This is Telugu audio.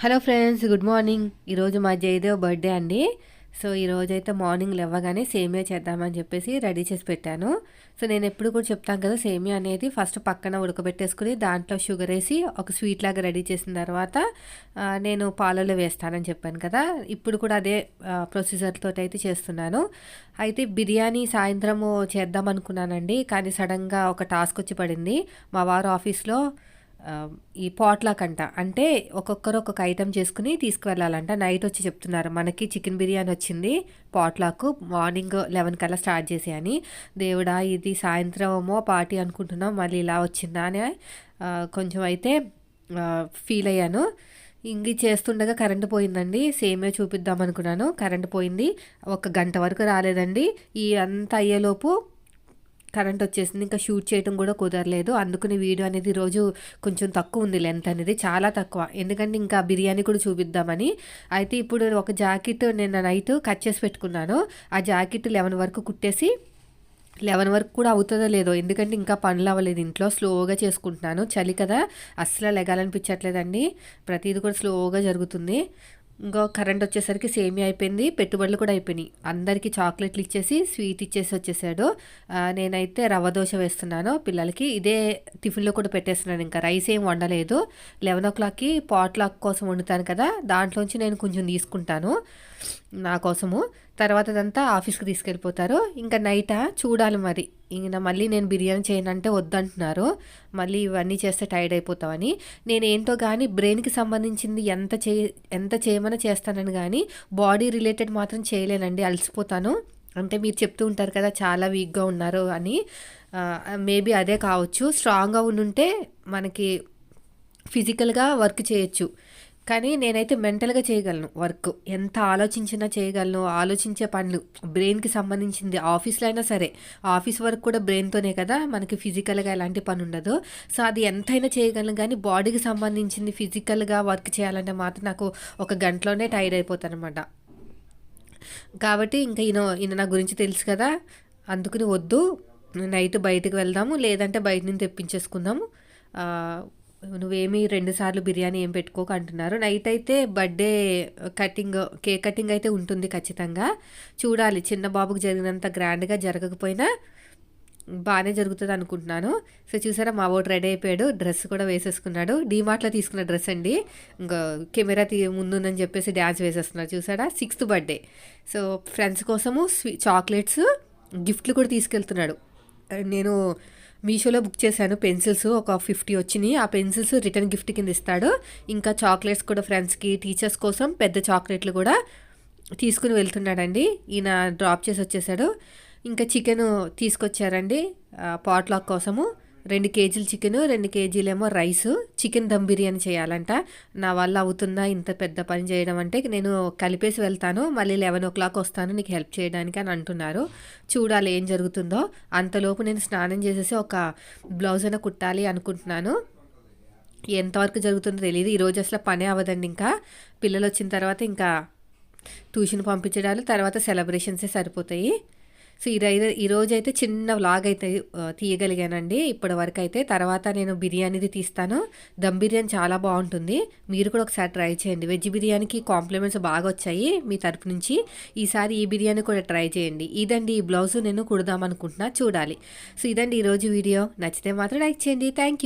Hello friends good morning. ఈరోజు మా జయదేవ్ బర్త్డే అండి. సో ఈరోజు అయితే మార్నింగ్ లేవగానే సేమియా చేద్దామని చెప్పేసి రెడీ చేసి పెట్టాను. సో నేను ఎప్పుడు కూడా చెప్తాను కదా సేమియా అనేది ఫస్ట్ పక్కన ఉడకబెట్టేసుకుని దాంట్లో షుగర్ వేసి ఒక స్వీట్ లాగా రెడీ చేసిన తర్వాత నేను పాలలో వేస్తానని చెప్పాను కదా. ఇప్పుడు కూడా అదే ప్రొసీజర్తో అయితే చేస్తున్నాను. అయితే బిర్యానీ సాయంత్రము చేద్దాం అనుకున్నానండి కానీ సడన్గా ఒక టాస్క్ వచ్చి పడింది. మా వారు ఆఫీస్లో ఈ పాట్లాక్ అంట అంటే ఒక్కొక్కరు ఒక్కొక్క ఐటెం చేసుకుని తీసుకువెళ్ళాలంట. నైట్ వచ్చి చెప్తున్నారు మనకి చికెన్ బిర్యానీ వచ్చింది పాట్లాక్ మార్నింగ్ లెవెన్ కల్లా స్టార్ట్ చేసి అని. దేవుడా ఇది సాయంత్రమో పార్టీ అనుకుంటున్నాం మళ్ళీ ఇలా వచ్చిందా అని కొంచెం అయితే ఫీల్ అయ్యాను. ఇంగి చేస్తుండగా కరెంటు పోయిందండి. సేమే చూపిద్దాం అనుకున్నాను. కరెంటు పోయింది. ఒక గంట వరకు రాలేదండి. ఈ అంత అయ్యేలోపు కరెంట్ వచ్చేసింది ఇంకా షూట్ చేయడం కూడా కుదరలేదు. అందుకని వీడియో అనేది రోజు కొంచెం తక్కువ ఉంది లెంత్ అనేది చాలా తక్కువ. ఎందుకంటే ఇంకా బిర్యానీ కూడా చూపిద్దామని. అయితే ఇప్పుడు ఒక జాకెట్ నిన్న నైట్ కట్ చేసి పెట్టుకున్నాను. ఆ జాకెట్ లెవెన్ వరకు కుట్టేసి లెవెన్ వరకు కూడా అవుతుందో లేదో ఎందుకంటే ఇంకా పనులు అవ్వలేదు. ఇంట్లో స్లోగా చేసుకుంటున్నాను. చలి కదా అస్సలు లెగాలనిపించట్లేదండి. ప్రతిదీ కూడా స్లోగా జరుగుతుంది. ఇంకో కరెంట్ వచ్చేసరికి సేమీ అయిపోయింది పెట్టుబడులు కూడా అయిపోయినాయి. అందరికీ చాక్లెట్లు ఇచ్చేసి స్వీట్ ఇచ్చేసి వచ్చేసాడు. నేనైతే రవ్వ దోశ వేస్తున్నాను పిల్లలకి. ఇదే టిఫిన్లో కూడా పెట్టేస్తున్నాను ఇంకా. రైస్ ఏం వండలేదు. లెవెన్ ఓ క్లాక్కి పాట్లాక్ కోసం వండుతాను కదా దాంట్లోంచి నేను కొంచెం తీసుకుంటాను. నా కోసము. తర్వాత అదంతా ఆఫీస్కి తీసుకెళ్ళిపోతారు. ఇంకా నైట్ చూడాలి మరి. ఇంక మళ్ళీ నేను బిర్యానీ చేయనంటే వద్దంటున్నారు. మళ్ళీ ఇవన్నీ చేస్తే టైర్డ్ అయిపోతామని. నేను ఏంటో కానీ బ్రెయిన్కి సంబంధించింది ఎంత చే ఎంత చేయమని చేస్తానని కానీ బాడీ రిలేటెడ్ మాత్రం చేయలేనండి. అలసిపోతాను. అంటే మీరు చెప్తూ ఉంటారు కదా చాలా వీక్గా ఉన్నారు అని. మేబీ అదే కావచ్చు. స్ట్రాంగ్గా ఉండుంటే మనకి ఫిజికల్గా వర్క్ చేయొచ్చు. కానీ నేనైతే మెంటల్గా చేయగలను వర్క్. ఎంత ఆలోచించినా చేయగలను ఆలోచించే పనులు. బ్రెయిన్కి సంబంధించింది ఆఫీస్లో అయినా సరే. ఆఫీస్ వర్క్ కూడా బ్రెయిన్తోనే కదా మనకి ఫిజికల్గా ఎలాంటి పని ఉండదు. సో అది ఎంతైనా చేయగలను కానీ బాడీకి సంబంధించింది ఫిజికల్గా వర్క్ చేయాలంటే మాత్రం నాకు ఒక గంటలోనే టైర్డ్ అయిపోతాను అనమాట కాబట్టి ఇంకా ఈయన ఈయన నా గురించి తెలుసు కదా అందుకుని వద్దు. నైట్ బయటకు వెళ్దాము లేదంటే బయట నుంచి తెప్పించేసుకుందాము. నువ్వేమి రెండుసార్లు బిర్యానీ ఏం పెట్టుకోక అంటున్నారు. నైట్ అయితే బర్త్డే కటింగ్ కేక్ కటింగ్ అయితే ఉంటుంది ఖచ్చితంగా. చూడాలి చిన్న బాబుకు జరిగినంత గ్రాండ్గా జరగకపోయినా బాగానే జరుగుతుంది అనుకుంటున్నాను. సో చూసారా మా వాడు రెడీ అయిపోయాడు. డ్రెస్ కూడా వేసేసుకున్నాడు. డీమార్ట్లో తీసుకున్న డ్రెస్ అండి. ఇంకా కెమెరా తీ ముందుందని చెప్పేసి డ్యాన్స్ వేసేస్తున్నాడు చూసారా సిక్స్త్ బర్త్డే సో ఫ్రెండ్స్ కోసము స్వీ చాక్లెట్స్ గిఫ్ట్లు కూడా తీసుకెళ్తున్నాడు. నేను మీషోలో బుక్ చేశాను పెన్సిల్స్ ఒక ఫిఫ్టీ వచ్చినాయి. ఆ పెన్సిల్స్ రిటర్న్ గిఫ్ట్ కింద ఇస్తాడు. ఇంకా చాక్లెట్స్ కూడా ఫ్రెండ్స్కి టీచర్స్ కోసం పెద్ద చాక్లెట్లు కూడా తీసుకుని వెళ్తున్నాడండి. ఈయన డ్రాప్ చేసి వచ్చేసాడు. ఇంకా చికెన్ తీసుకొచ్చారండి పాట్లాక్ కోసము. రెండు కేజీలు చికెన్ రెండు కేజీలేమో రైస్. చికెన్ దమ్ బిర్యానీ చేయాలంట. నా వల్ల అవుతుందా ఇంత పెద్ద పని చేయడం అంటే నేను కలిపేసి వెళ్తాను. మళ్ళీ లెవెన్ ఓ క్లాక్ వస్తాను నీకు హెల్ప్ చేయడానికి అని అంటున్నారు. చూడాలి ఏం జరుగుతుందో. అంతలోపు నేను స్నానం చేసేసి ఒక బ్లౌజ్ అయినా కుట్టాలి అనుకుంటున్నాను. ఎంతవరకు జరుగుతుందో తెలియదు ఈరోజు అసలు పనే అవ్వదండి ఇంకా. పిల్లలు వచ్చిన తర్వాత ఇంకా ట్యూషన్ పంపించడాలు తర్వాత సెలబ్రేషన్సే సరిపోతాయి. సో ఈరోజు ఈరోజు అయితే చిన్న వ్లాగ్ అయితే తీయగలిగానండి. ఇప్పటి వరకు అయితే తర్వాత నేను బిర్యానీది తీస్తాను. దమ్ బిర్యానీ చాలా బాగుంటుంది. మీరు కూడా ఒకసారి ట్రై చేయండి. వెజ్ బిర్యానీకి కాంప్లిమెంట్స్ బాగా వచ్చాయి మీ తరపు నుంచి. ఈసారి ఈ బిర్యానీ కూడా ట్రై చేయండి. ఇదండి ఈ బ్లౌజ్ నేను కుడదామనుకుంటున్నా చూడాలి. సో ఇదండి ఈరోజు వీడియో. నచ్చితే మాత్రం లైక్ చేయండి. Thank you